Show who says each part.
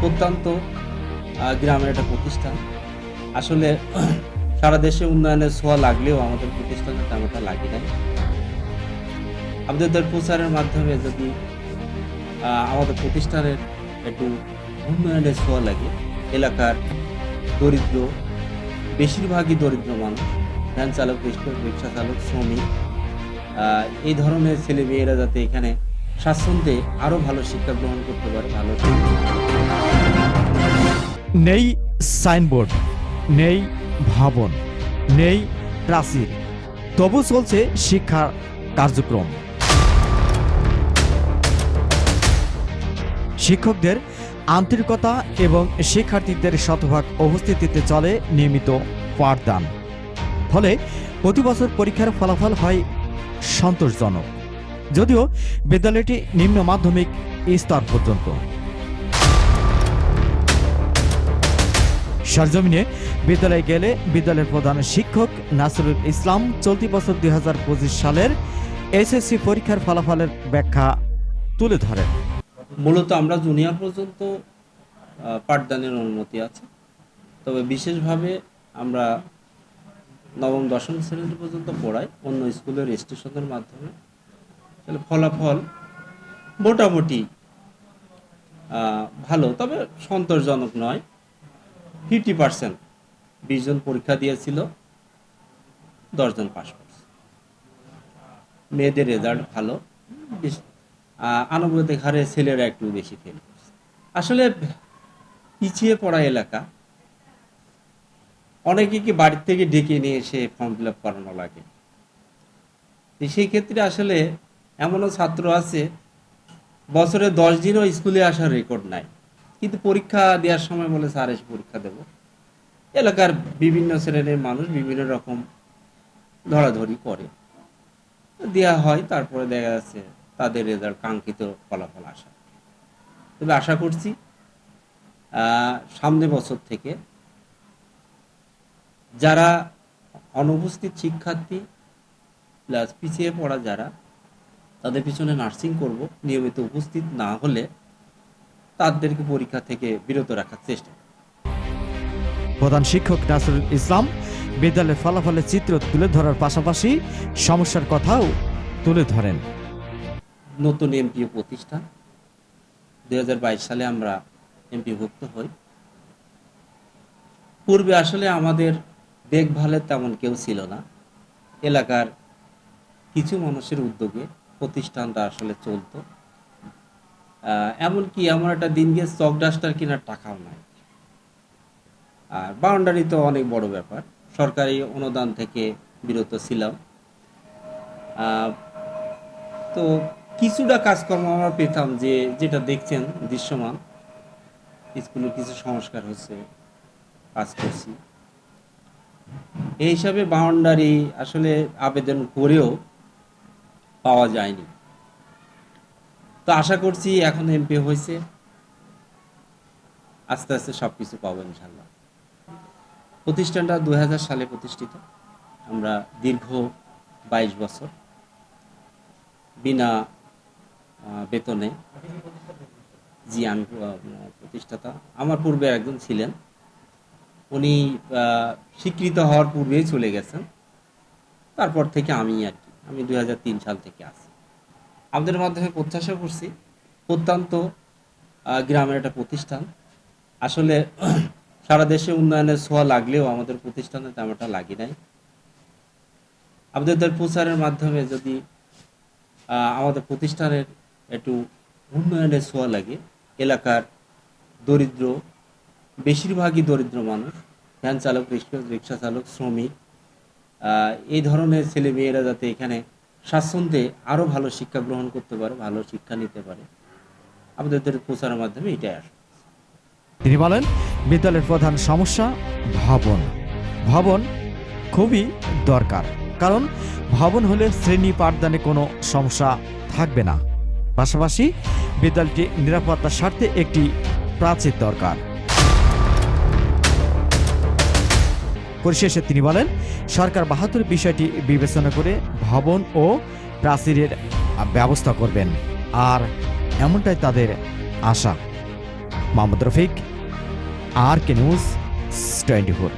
Speaker 1: প্রত্যন্ত গ্রামের একটা প্রতিষ্ঠান। আসলে সারা দেশে উন্নয়নের ছোঁয়া লাগলেও আমাদের প্রতিষ্ঠানে তেমনটা লাগে নাই। আমাদের প্রচারের মাধ্যমে যদি আমাদের প্রতিষ্ঠানের একটু উন্নয়নের ছোঁয়া লাগে, এলাকার দরিদ্র, বেশিরভাগই দরিদ্র মানুষ, ভ্যান চালক, রিক্সা চালক, শ্রমিক এই ধরনের ছেলে মেয়েরা যাতে এখানে স্বাচ্ছন্দ্যে আরও ভালো শিক্ষা গ্রহণ করতে পারে, ভালো
Speaker 2: নেই সাইনবোর্ড, নেই ভবন, নেই প্রাচীর। তবু চলছে শিক্ষার কার্যক্রম। শিক্ষকদের আন্তরিকতা এবং শিক্ষার্থীদের শতভাগ উপস্থিতিতে চলে নিয়মিত পাঠদান। ফলে প্রতি বছর পরীক্ষার ফলাফল হয় সন্তোষজনক। যদিও বিদ্যালয়টি নিম্ন মাধ্যমিক স্তর পর্যন্ত। সরজমিনে বিদ্যালয়ে গেলে বিদ্যালয়ের প্রধান শিক্ষক নাসরুল ইসলাম চলতি বছর দুই হাজার পঁচিশ সালের এসএসসি পরীক্ষার ফলাফলের ব্যাখ্যা তুলে ধরেন।
Speaker 1: মূলত আমরা জুনিয়র পর্যন্ত পাঠদানের অনুমতি আছে। তবে বিশেষভাবে আমরা নবম, দশম শ্রেণি পর্যন্ত পড়াই, অন্য স্কুলের রেজিস্ট্রেশনের মাধ্যমে। তাহলে ফলাফল মোটামুটি ভালো, তবে সন্তোষজনক নয়। Fifty percent. বিশ জন পরীক্ষা দিয়েছিল, দশজন পাস করছে। মেয়েদের রেজাল্ট ভালো। আনুপাতিক হারে ছেলেরা একটু বেশি ফেল করছে। আসলে পিছিয়ে পড়া এলাকা, অনেকে কি বাড়ির থেকে ডেকে নিয়ে এসে ফর্ম ফিল আপ করানো লাগে? সেই ক্ষেত্রে আসলে এমনও ছাত্র আছে, বছরে দশ দিনও স্কুলে আসার রেকর্ড নাই। কিন্তু পরীক্ষা দেওয়ার সময় বলে স্যার এসে পরীক্ষা দেব। এলাকার বিভিন্ন শ্রেণির মানুষ বিভিন্ন রকম ধরাধরি করে। দেওয়া হয়, তারপরে দেখা যাচ্ছে তাদের রেজাল্ট কাঙ্ক্ষিত ফলাফল আসা। তবে আশা করছি সামনে বছর থেকে যারা অনুপস্থিত শিক্ষার্থী প্লাস পিছিয়ে পড়া যারা, তাদের পিছনে নার্সিং করব। নিয়মিত উপস্থিত না হলে তাদেরকে পরীক্ষা থেকে বিরত রাখার চেষ্টা।
Speaker 2: প্রধান শিক্ষক নাসরুল ইসলাম বিদ্যালয়ের ফলাফলের চিত্র তুলে ধরার পাশাপাশি সমস্যার কথাও তুলে ধরেন।
Speaker 1: নতুন এমপিও প্রতিষ্ঠান। দুই হাজার বাইশ সালে আমরা এমপিভুক্ত হই। পূর্বে আসলে আমাদের দেখভালের তেমন কেউ ছিল না। এলাকার কিছু মানুষের উদ্যোগে প্রতিষ্ঠানটা আসলে চলতো। এমনকি এমন একটা দিন গিয়ে চক ডাস্টার কেনার টাকাও নাই। আর বাউন্ডারি তো অনেক বড় ব্যাপার। সরকারি অনুদান থেকে বিরত ছিলাম। তো কিছুটা কাজকর্ম আমরা পেতাম যে, যেটা দেখছেন দৃশ্যমান। স্কুলের কিছু সংস্কার হচ্ছে, কাজ করছি। এই হিসাবে বাউন্ডারি আসলে আবেদন করেও পাওয়া যায়নি। তো আশা করছি এখন এমপি হয়েছে। আস্তে আস্তে সব কিছু পাবো ইনশাল্লাহ প্রতিষ্ঠানটা দুই হাজার সালে প্রতিষ্ঠিত। আমরা দীর্ঘ বাইশ বছর বিনা বেতনে জি আমি প্রতিষ্ঠাতা, আমার পূর্বে একজন ছিলেন। উনি স্বীকৃত হওয়ার পূর্বেই চলে গেছেন। তারপর থেকে আমি আর কি, আমি দুই হাজার তিন সাল থেকে আছি। আমাদের মাধ্যমে প্রত্যাশা করছি, প্রত্যন্ত গ্রামের একটা প্রতিষ্ঠান। আসলে সারা দেশে উন্নয়নের ছোঁয়া লাগলেও আমাদের প্রতিষ্ঠানে তেমনটা লাগে নাই। আমাদের প্রচারের মাধ্যমে যদি আমাদের প্রতিষ্ঠানের একটু উন্নয়নের ছোঁয়া লাগে, এলাকার দরিদ্র, বেশিরভাগই দরিদ্র মানুষ, ভ্যান চালক, রিক্সা চালক, শ্রমিক এই ধরনের ছেলে মেয়েরা যাতে এখানে স্বাচ্ছন্দ্যে আরও ভালো শিক্ষা গ্রহণ করতে পারে, ভালো শিক্ষা নিতে পারে। আমাদের প্রচারের মাধ্যমে এটাই আসে।
Speaker 2: তিনি বলেন, বিদ্যালয়ের প্রধান সমস্যা ভবন। ভবন খুবই দরকার, কারণ ভবন হলে শ্রেণি পাঠদানে কোনো সমস্যা থাকবে না। পাশাপাশি বিদ্যালয়টি নিরাপত্তার স্বার্থে একটি প্রাচীর দরকার। পরিশেষে তিনি বলেন সরকার বাহাত্তর বিষয়টি বিবেচনা করে ভবন ও প্রাচীরের ব্যবস্থা করবেন। আর এমনটাই তাদের আশা। Mohammad Rafiq, R K news twenty four.